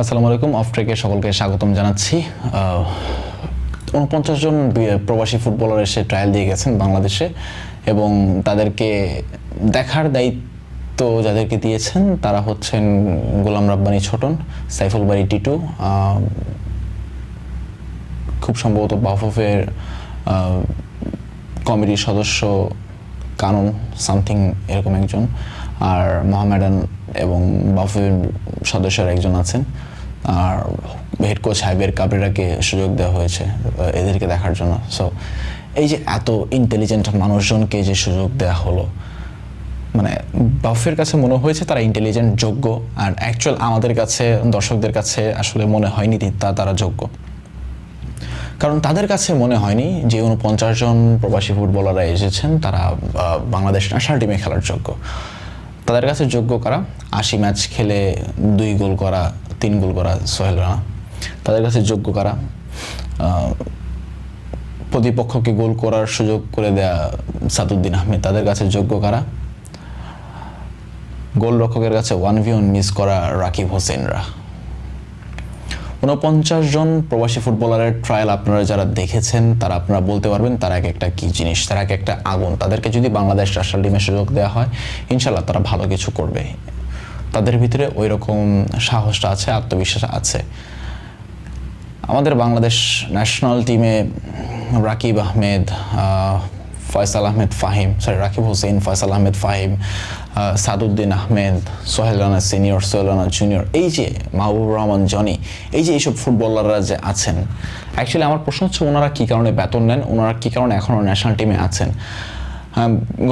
আসসালামু আলাইকুম, অফ ট্রেকে সকলকে স্বাগতম জানাচ্ছি। উনপঞ্চাশ জন প্রবাসী ফুটবলার এসে ট্রায়াল দিয়ে গেছেন বাংলাদেশে এবং তাদেরকে দেখার দায়িত্ব যাদেরকে দিয়েছেন তারা হচ্ছেন গোলাম রাব্বানি ছোটন, সাইফুল বাড়ি টিটু। খুব সম্ভবত বাফফের কমিটির সদস্য কানুন, সামথিং এরকম একজন। আর মোহামেডান এবং বাফের সদস্যরা একজন আছেন। আর হেড কোচ হাইবের কাবরেরাকে সুযোগ দেওয়া হয়েছে এদেরকে দেখার জন্য। সো এই যে এত ইন্টেলিজেন্ট মানুষজনকে যে সুযোগ দেওয়া হলো মানে বাফের কাছে মনে হয়েছে তারা ইন্টেলিজেন্ট যোগ্য। আর অ্যাকচুয়াল আমাদের কাছে, দর্শকদের কাছে আসলে মনে হয়নি তা তারা যোগ্য। কারণ তাদের কাছে মনে হয়নি যে উনপঞ্চাশ জন প্রবাসী ফুটবলাররা এসেছেন, তারা বাংলাদেশ ন্যাশনাল টিমে খেলার যোগ্য। তাদের কাছে যোগ্য করা? আশি ম্যাচ খেলে দুই গোল করা, তিন গোল করা সোহেল রানা। তাদের কাছে যোগ্য করা? প্রতিপক্ষকে গোল করার সুযোগ করে দেয়া সাদুদ্দিন আহমেদ, তাদের কাছে যোগ্য কারা? গোলরক্ষকের কাছে ওয়ান ভি ওয়ান মিস করা রাকিব হোসেনরা। উনপঞ্চাশ জন প্রবাসী ফুটবলারের ট্রায়াল আপনারা যারা দেখেছেন, তারা আপনারা বলতে পারবেন তারা এক একটা কী জিনিস, তারা এক একটা আগুন। তাদেরকে যদি বাংলাদেশ ন্যাশনাল টিমে সুযোগ দেওয়া হয় ইনশাল্লাহ তারা ভালো কিছু করবে। তাদের ভিতরে ওই রকম সাহসটা আছে, আত্মবিশ্বাস আছে। আমাদের বাংলাদেশ ন্যাশনাল টিমে Rakib Ahmed Faisal Ahmed Fahim sorry Rakib Hossain Faisal Ahmed Fahim Saduddin Ahmed, Sohel Rana senior, Sohel Rana junior, এই যে মাহবুব রহমান, জনি, এই যে এইসব ফুটবলাররা যে আছেন অ্যাকচুয়ালি আমার প্রশ্ন হচ্ছে ওনারা কী কারণে বেতন নেন? ওনারা কী কারণে এখনও ন্যাশনাল টিমে আছেন?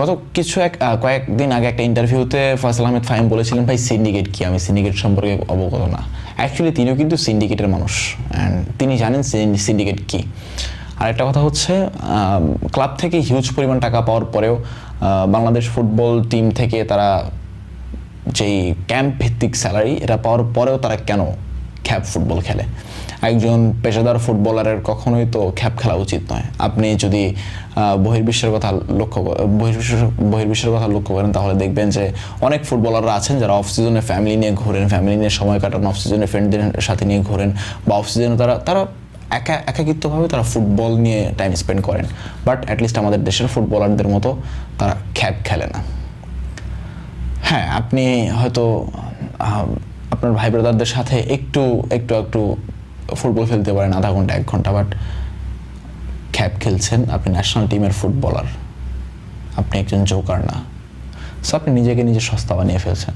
গত কিছু এক কয়েকদিন আগে একটা ইন্টারভিউতে ফয়সাল আহমেদ ফাহিম বলেছিলেন, ভাই সিন্ডিকেট কি? আমি সিন্ডিকেট সম্পর্কে অবগত না। অ্যাকচুয়ালি তিনিও কিন্তু সিন্ডিকেটের মানুষ অ্যান্ড তিনি জানেন সিন্ডিকেট কি। আর একটা কথা হচ্ছে ক্লাব থেকে হিউজ পরিমাণ টাকা পাওয়ার পরেও বাংলাদেশ ফুটবল টিম থেকে তারা যেই ক্যাম্প ভিত্তিক স্যালারি এটা পাওয়ার পরেও তারা কেন খ্যাপ ফুটবল খেলে? একজন পেশাদার ফুটবলারের কখনোই তো খ্যাপ খেলা উচিত নয়। আপনি যদি বহির্বিশ্বের কথা লক্ষ্য বহির্বিশ্বের বহির্বিশ্বের কথা লক্ষ্য করেন, তাহলে দেখবেন যে অনেক ফুটবলাররা আছেন যারা অফ সিজনে ফ্যামিলি নিয়ে ঘোরেন ফ্যামিলি নিয়ে সময় কাটান অফ সিজনে ফ্রেন্ডদের সাথে নিয়ে ঘোরেন বা অফ সিজনে তারা তারা একা, একাকিত্বভাবে তারা ফুটবল নিয়ে টাইম স্পেন্ড করেন। বাট অ্যাটলিস্ট আমাদের দেশের ফুটবলারদের মতো তারা খ্যাপ খেলে না। হ্যাঁ আপনি হয়তো আপনার ভাই ব্রাদারদের সাথে একটু একটু একটু ফুটবল খেলতে পারেন, আধা ঘণ্টা, এক ঘণ্টা বাট খ্যাপ খেলছেন আপনি ন্যাশনাল টিমের ফুটবলার আপনি একজন জোকার না। সো আপনি নিজেকে নিজে সস্তা বানিয়ে ফেলছেন।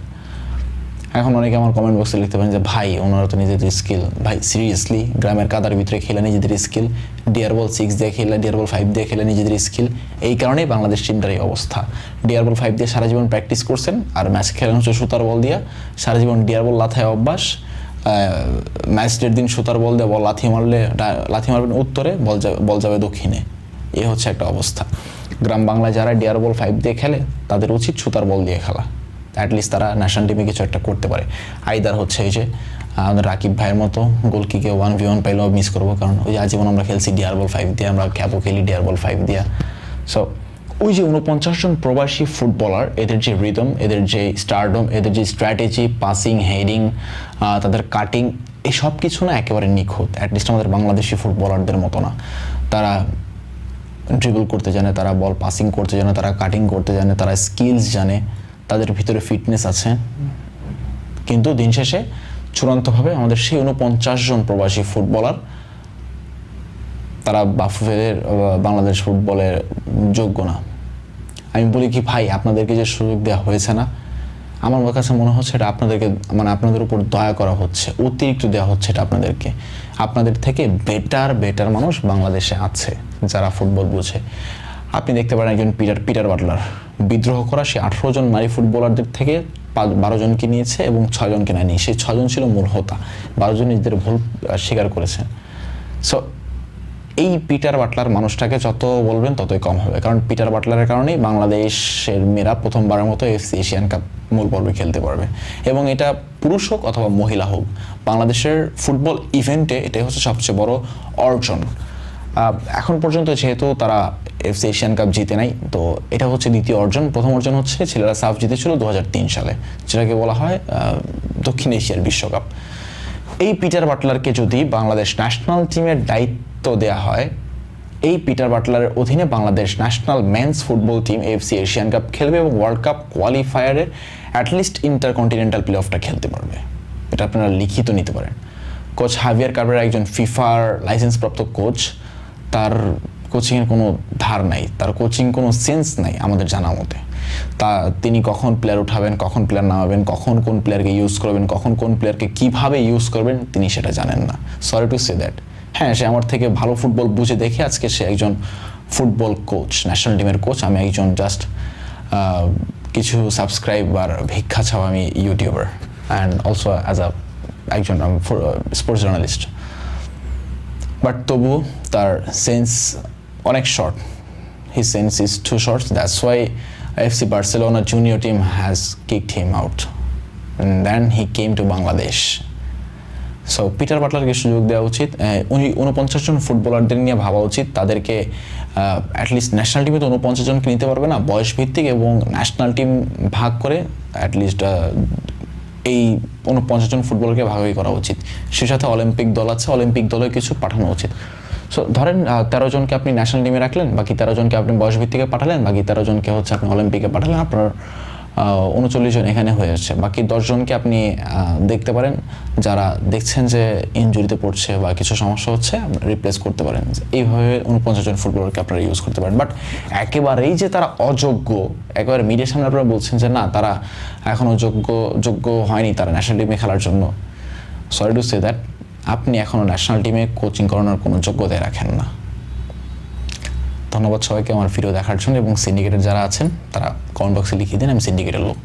এখন অনেকে আমার কমেন্ট বক্সে লিখতে পারেন যে, ভাই, ওনারা তো নিজেদের স্কিল ভাই সিরিয়াসলি গ্রামের কাদার ভিতরে খেলে নিজেদের স্কিল ডিয়ার বল সিক্স দিয়ে খেলে ডিয়ার বল ফাইভ দিয়ে খেলে নিজেদের স্কিল এই কারণেই বাংলাদেশ টিমটার এই অবস্থা। ডিয়ার বল ফাইভ দিয়ে সারা জীবন প্র্যাকটিস করছেন, আর ম্যাচ খেলেন হচ্ছে সুতার বল দিয়া। সারা জীবন ডিয়ার বল লাথায় অভ্যাস। ম্যাচ ডের দিন সুতার বল দিয়ে বল লাথি মারলে লাথি মারবেন উত্তরে বল যাবে বল যাবে দক্ষিণে। এ হচ্ছে একটা অবস্থা। গ্রাম বাংলায় যারা ডিয়ার বল ফাইভ দিয়ে খেলে, তাদের উচিত সুতার বল দিয়ে খেলা। অ্যাটলিস্ট তারা ন্যাশনাল টিমে কিছু একটা করতে পারে। আইদার হচ্ছে এই যে আমাদের রাকিব ভাইয়ের মতো গোল গোলকিকে ওয়ান ভি ওয়ান পাইলেও মিস করব, কারণ ওই যে আজীবন আমরা খেলছি ডিয়ার বল ফাইভ দিয়ে, আমরা ক্যাপও খেলি ডিয়ার বল ফাইভ দিয়া। সো ওই যে উনপঞ্চাশ জন প্রবাসী ফুটবলার এদের যে রিদম এদের যে স্টারডম এদের যে স্ট্র্যাটেজি পাসিং হেডিং তাদের কাটিং এই সব কিছু না একেবারে নিখুঁত। অ্যাটলিস্ট আমাদের বাংলাদেশি ফুটবলারদের মতো না। তারা ড্রিবল করতে জানে, তারা বল পাসিং করতে জানে, তারা কাটিং করতে জানে, তারা স্কিলস জানে। তাদের ভিতরে ফিটনেস আছে। কিন্তু দিন শেষে চূড়ান্তভাবে আমাদের সেই উনপঞ্চাশ জন প্রবাসী ফুটবলার, তারা বাফুফের বাংলাদেশ ফুটবলের যোগ্য না। আমি বলি কি, ভাই, আপনাদেরকে যে সুযোগ দেওয়া হয়েছে না, আমার কাছে মনে হচ্ছে এটা আপনাদেরকে মানে আপনাদের উপর দয়া করা হচ্ছে, অতিরিক্ত দেওয়া হচ্ছে এটা আপনাদেরকে। আপনাদের থেকে বেটার বেটার মানুষ বাংলাদেশে আছে, যারা ফুটবল বুঝে। আপনি দেখতে পারেন একজন পিটার পিটার বাটলার। বিদ্রোহ করা সে আঠারো জন নারী ফুটবলারদের থেকে বারো জনকে নিয়েছে এবং ছয়জনকে নেয়নি। সেই ছজন ছিল মূল হোতা। বারো জন নিজেদের ভুল স্বীকার করেছে। সো এই পিটার বাটলার মানুষটাকে যত বলবেন ততই কম হবে। কারণ পিটার বাটলারের কারণেই বাংলাদেশের মেয়েরা প্রথমবারের মতো এশিয়ান কাপ মূল পর্বে খেলতে পারবে। এবং এটা পুরুষ হোক অথবা মহিলা হোক, বাংলাদেশের ফুটবল ইভেন্টে এটাই হচ্ছে সবচেয়ে বড় অর্জন। এখন পর্যন্ত যেহেতু তারা এফসি এশিয়ান কাপ জিতে নাই। তো এটা হচ্ছে দ্বিতীয় অর্জন। প্রথম অর্জন হচ্ছে ছেলেরা সাফ জিতেছিল দু হাজার তিন সালে, যেটাকে বলা হয় দক্ষিণ এশিয়ার বিশ্বকাপ। এই পিটার বাটলারকে যদি বাংলাদেশ ন্যাশনাল টিমের দায়িত্ব দেওয়া হয়, এই পিটার বাটলারের অধীনে Bangladesh national men's football team FC Asian cup খেলবে এবং ওয়ার্ল্ড কাপ কোয়ালিফায়ারের অ্যাটলিস্ট ইন্টারকন্টিনেন্টাল প্লে অফটা খেলতে পারবে। এটা আপনারা লিখিত নিতে পারেন। কোচ হাভিয়ার কার্বের একজন ফিফার লাইসেন্সপ্রাপ্ত কোচ, তার কোচিংয়ের কোনো ধার নাই, তার কোচিং কোনো সেন্স নাই আমাদের জানা মতে। তা তিনি কখন প্লেয়ার উঠাবেন, কখন প্লেয়ার নামাবেন, কখন কোন প্লেয়ারকে ইউজ করবেন, কখন কোন প্লেয়ারকে কীভাবে ইউজ করবেন, তিনি সেটা জানেন না। সরি টু সে দ্যাট হ্যাঁ সে আমার থেকে ভালো ফুটবল বুঝে দেখে আজকে সে একজন ফুটবল কোচ ন্যাশনাল টিমের কোচ আমি একজন জাস্ট কিছু সাবস্ক্রাইব সাবস্ক্রাইবার ভিক্ষা ছাও আমি YouTuber and also as a একজন স্পোর্টস জার্নালিস্ট বাট তবু তার সেন্স অনেক short he sense is too short that's why FC Barcelona junior team has kicked him out then he came to Bangladesh so Peter বাটলারকে সুযোগ দেওয়া উচিত। উনি উনপঞ্চাশ জন ফুটবলারদের নিয়ে ভাবা উচিত। তাদেরকে অ্যাটলিস্ট ন্যাশনাল টিমে তো উনপঞ্চাশ জনকে নিতে পারবে না বয়স ভিত্তিক এবং ন্যাশনাল টিম ভাগ করে অ্যাটলিস্ট এই উনপঞ্চাশ জন ফুটবলকে ভাগাভাগি করা উচিত। সে সাথে অলিম্পিক দল আছে অলিম্পিক দলে কিছু পাঠানো উচিত। সো ধরেন তেরো জনকে আপনি ন্যাশনাল টিমে রাখলেন, বাকি তেরো জনকে আপনি বয়স ভিত্তিকে পাঠালেন, বাকি তেরো জনকে হচ্ছে আপনি অলিম্পিকে পাঠালেন, আপনার উনচল্লিশ জন এখানে হয়ে যাচ্ছে। বাকি দশজনকে আপনি দেখতে পারেন, যারা দেখছেন যে ইনজুরিতে পড়ছে বা কিছু সমস্যা হচ্ছে রিপ্লেস করতে পারেন। এইভাবে উনপঞ্চাশ জন ফুটবলারকে আপনারা ইউজ করতে পারেন। বাট একেবারেই যে তারা অযোগ্য, একেবারে মিডিয়ার সামনে আপনারা বলছেন যে না, তারা এখনও যোগ্য যোগ্য হয়নি তারা ন্যাশনাল টিমে খেলার জন্য। সরি টু সে দ্যাট আপনি এখনও ন্যাশনাল টিমে কোচিং করানোর কোনো যোগ্যতায় রাখেন না। ধন্যবাদ সবাইকে আমার ভিডিও দেখার জন্য এবং সিন্ডিকেটের যারা আছেন, তারা কমেন্ট বক্সে লিখিয়ে দিন, আমি সিন্ডিকেটের লোক।